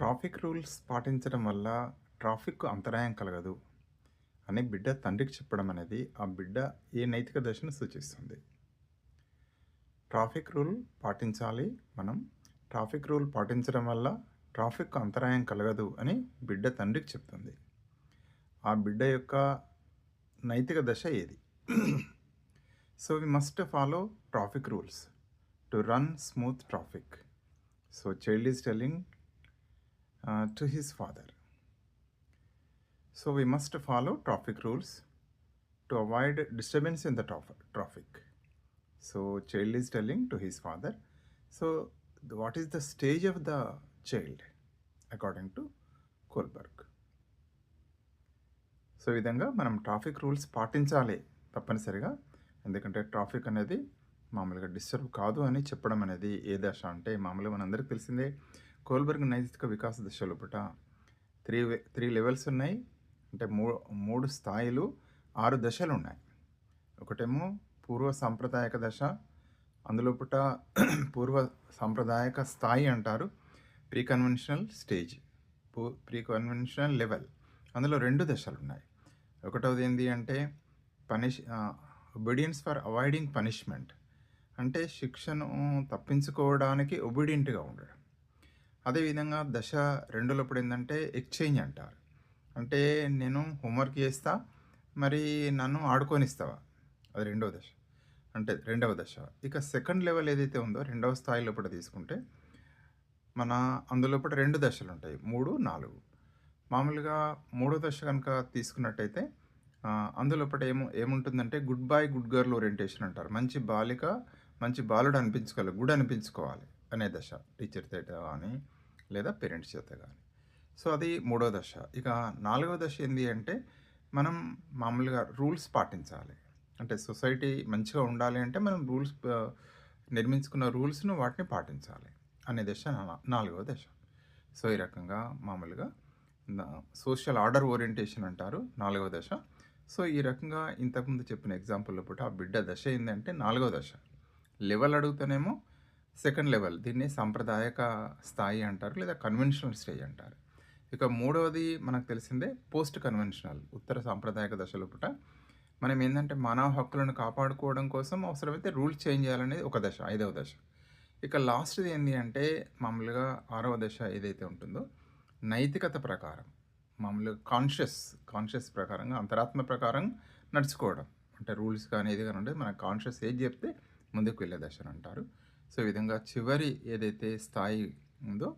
Traffic rules పాటించడం వల్ల ట్రాఫిక్‌కు అంతరాయం కలగదు అని బిడ్డ తండ్రికి చెప్పడం అనేది ఆ బిడ్డ ఏ నైతిక దశను సూచిస్తుంది. ట్రాఫిక్ రూల్ పాటించాలి మనం. ట్రాఫిక్ రూల్ పాటించడం వల్ల ట్రాఫిక్‌కు అంతరాయం కలగదు అని బిడ్డ తండ్రికి చెప్తుంది. ఆ బిడ్డ యొక్క నైతిక దశ ఏది? So, we must follow traffic rules to run smooth traffic. So, child is telling to his father. So we must follow traffic rules to avoid disturbance in the traf- traffic. So child is telling to his father. So the- what is the stage of the child according to Kohlberg? So ఈ విధంగా మనం traffic rules పాటించాలి తప్పనిసరిగా ఎందుకంటే traffic అనేది మామూలుగా disturb కాదు అని చెప్పడం అనేది ఏ దశ అంటే మామూలుగా మనందరికీ తెలిసిందే కోల్బర్గ్ నైతిక వికాస దశలు పుట త్రీ త్రీ లెవెల్స్ ఉన్నాయి. అంటే మూ మూడు స్థాయిలు ఆరు దశలు ఉన్నాయి. ఒకటేమో పూర్వ సాంప్రదాయక దశ అందులో పుట పూర్వ సాంప్రదాయక స్థాయి అంటారు pre conventional stage pre conventional level అందులో రెండు దశలు ఉన్నాయి. ఒకటవది ఏంటి అంటే punish obedience for avoiding punishment అంటే శిక్షను తప్పించుకోవడానికి ఒబీడియంట్గా ఉండడం. అదేవిధంగా దశ రెండులోప్పుడు ఏంటంటే ఎక్స్చేంజ్ అంటారు. అంటే నేను హోంవర్క్ చేస్తా మరి నన్ను ఆడుకొనిస్తావా? అది రెండవ దశ. అంటే రెండవ దశ. ఇక సెకండ్ లెవెల్ ఏదైతే ఉందో రెండవ స్థాయి లోపల తీసుకుంటే మన అందులోపల రెండు దశలు ఉంటాయి. మూడు నాలుగు. మామూలుగా మూడో దశ కనుక తీసుకున్నట్టయితే అందులోపట ఏమో ఏముంటుందంటే good boy good girl orientation అంటారు. మంచి బాలిక మంచి బాలుడు అనిపించుకోవాలి గుడ్ అనిపించుకోవాలి. అనే దశ టీచర్ చేత కానీ లేదా పేరెంట్స్ చేత కానీ సో అది మూడో దశ. ఇక నాలుగో దశ ఏంటి అంటే మనం మామూలుగా రూల్స్ పాటించాలి. అంటే సొసైటీ మంచిగా ఉండాలి అంటే మనం రూల్స్ నిర్మించుకున్న రూల్స్ను వాటిని పాటించాలి అనే దశ నాలుగో దశ. సో ఈ రకంగా మామూలుగా సోషల్ ఆర్డర్ ఓరియంటేషన్ అంటారు నాలుగవ దశ. సో ఈ రకంగా ఇంతకుముందు చెప్పిన ఎగ్జాంపుల్లో పుట్ట ఆ బిడ్డ దశ ఏంటంటే నాలుగవ దశ. లెవెల్ అడుగుతానేమో సెకండ్ లెవెల్. దీన్ని సాంప్రదాయక స్థాయి అంటారు లేదా కన్వెన్షనల్ స్టేజ్ అంటారు. ఇక మూడవది మనకు తెలిసిందే పోస్ట్ కన్వెన్షనల్ ఉత్తర సాంప్రదాయక దశలో పుట. మనం ఏంటంటే మానవ హక్కులను కాపాడుకోవడం కోసం అవసరమైతే రూల్స్ చేంజ్ చేయాలనేది ఒక దశ ఐదవ దశ. ఇక లాస్ట్ది ఏంటి అంటే మామూలుగా ఆరవ దశ ఏదైతే ఉంటుందో నైతికత ప్రకారం మామూలుగా కాన్షియస్ కాన్షియస్ ప్రకారంగా అంతరాత్మ ప్రకారం నడుచుకోవడం. అంటే రూల్స్ కానీ ఏది కానీ ఉంటే మన కాన్షియస్ ఏది చెప్తే ముందుకు వెళ్ళే దశ అంటారు సో ఈ విధంగా చివరి ఏదైతే స్థాయి ఉందో